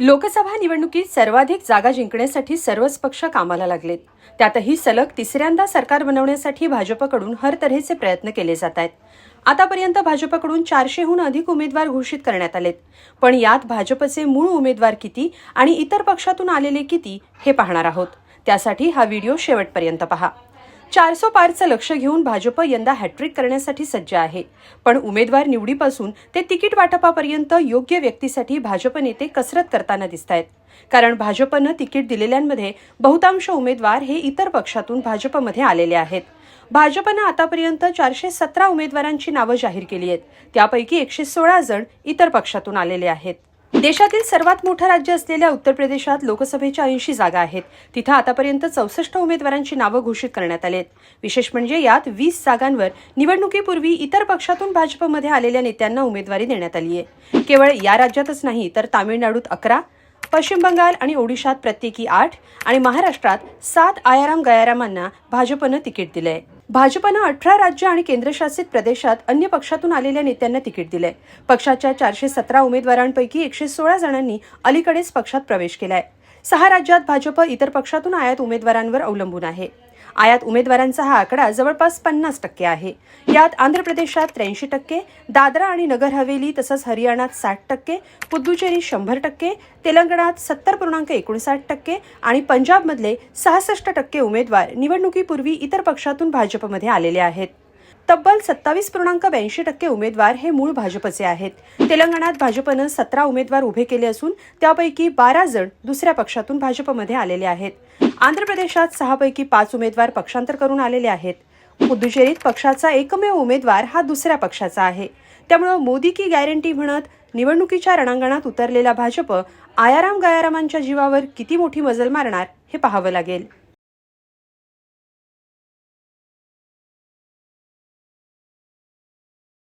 लोकसभा निवडणुकीत सर्वाधिक जागा जिंकण्यासाठी सर्वच पक्ष कामाला लागलेत. त्यातही सलग तिसऱ्यांदा सरकार बनवण्यासाठी भाजपकडून हर तऱ्हेचे प्रयत्न केले जात आहेत. आतापर्यंत भाजपकडून चारशेहून अधिक उमेदवार घोषित करण्यात आलेत. पण यात भाजपचे मूळ उमेदवार किती आणि इतर पक्षातून आलेले किती हे पाहणार आहोत. त्यासाठी हा व्हिडिओ शेवटपर्यंत पहा. चारसो पारचं लक्ष घेऊन भाजप यंदा हॅट्रिक करण्यासाठी सज्ज आहे. पण उमेदवार निवडीपासून ते तिकीट वाटपापर्यंत योग्य व्यक्तीसाठी भाजप नेते कसरत करताना दिसत आहेत कारण भाजपनं तिकीट दिलेल्यांमध्ये बहुतांश उमेदवार हे इतर पक्षातून भाजपमध्ये आलेले आहेत. भाजपनं आतापर्यंत चारशे सतरा उमेदवारांची नावं जाहीर केली आहेत. त्यापैकी एकशे सोळा जण इतर पक्षातून आलेले आहेत. देशातील सर्वात मोठं राज्य असलेल्या उत्तर प्रदेशात लोकसभेच्या ऐंशी जागा आहेत. तिथं आतापर्यंत चौसष्ट उमेदवारांची नावं घोषित करण्यात आली आहेत विशेष म्हणजे यात वीस जागांवर निवडणुकीपूर्वी इतर पक्षातून भाजपमध्ये आलेल्या नेत्यांना उमेदवारी देण्यात आली आहे. केवळ या राज्यातच नाही तर तामिळनाडूत अकरा पश्चिम बंगाल आणि ओडिशात प्रत्येकी आठ आणि महाराष्ट्रात सात आयाराम गयारामांना भाजपनं तिकीट दिलं आहे भाजपनं अठरा राज्य आणि केंद्रशासित प्रदेशात अन्य पक्षातून आलेल्या नेत्यांना तिकीट दिलंय. पक्षाच्या चारशे सतरा उमेदवारांपैकी एकशे सोळा जणांनी अलीकडेच पक्षात प्रवेश केलाय. सहा राज्यात भाजप इतर पक्षातून आयात उमेदवारांवर अवलंबून आहे. आयात उमेदवारांचा हा आकडा जवळपास पन्नास टक्के आहे. यात आंध्र प्रदेशात त्र्याऐंशी टक्के दादरा आणि नगर हवेली तसंच हरियाणात साठ टक्के पुद्दुचेरी शंभर टक्के तेलंगणात सत्तर पूर्णांक एकोणसाठ टक्के आणि पंजाबमधले सहासष्ट टक्के उमेदवार निवडणुकीपूर्वी इतर पक्षातून भाजपमध्ये आलेले आहेत. तब्बल सत्तावीस पूर्णांक ब्याऐंशी टक्के उमेदवार हे मूळ भाजपचे आहेत. तेलंगणात भाजपनं सतरा उमेदवार उभे केले असून त्यापैकी बारा जण दुसऱ्या पक्षातून भाजपमध्ये आलेले आहेत. आंध्र प्रदेशात सहापैकी पाच उमेदवार पक्षांतर करून आलेले आहेत. पुदुचेरीत पक्षाचा एकमेव उमेदवार हा दुसऱ्या पक्षाचा आहे. त्यामुळं मोदी की गॅरंटी म्हणत निवडणुकीच्या रणांगणात उतरलेला भाजप आयाराम गयारामांच्या जीवावर किती मोठी मजल मारणार हे पाहावं लागेल.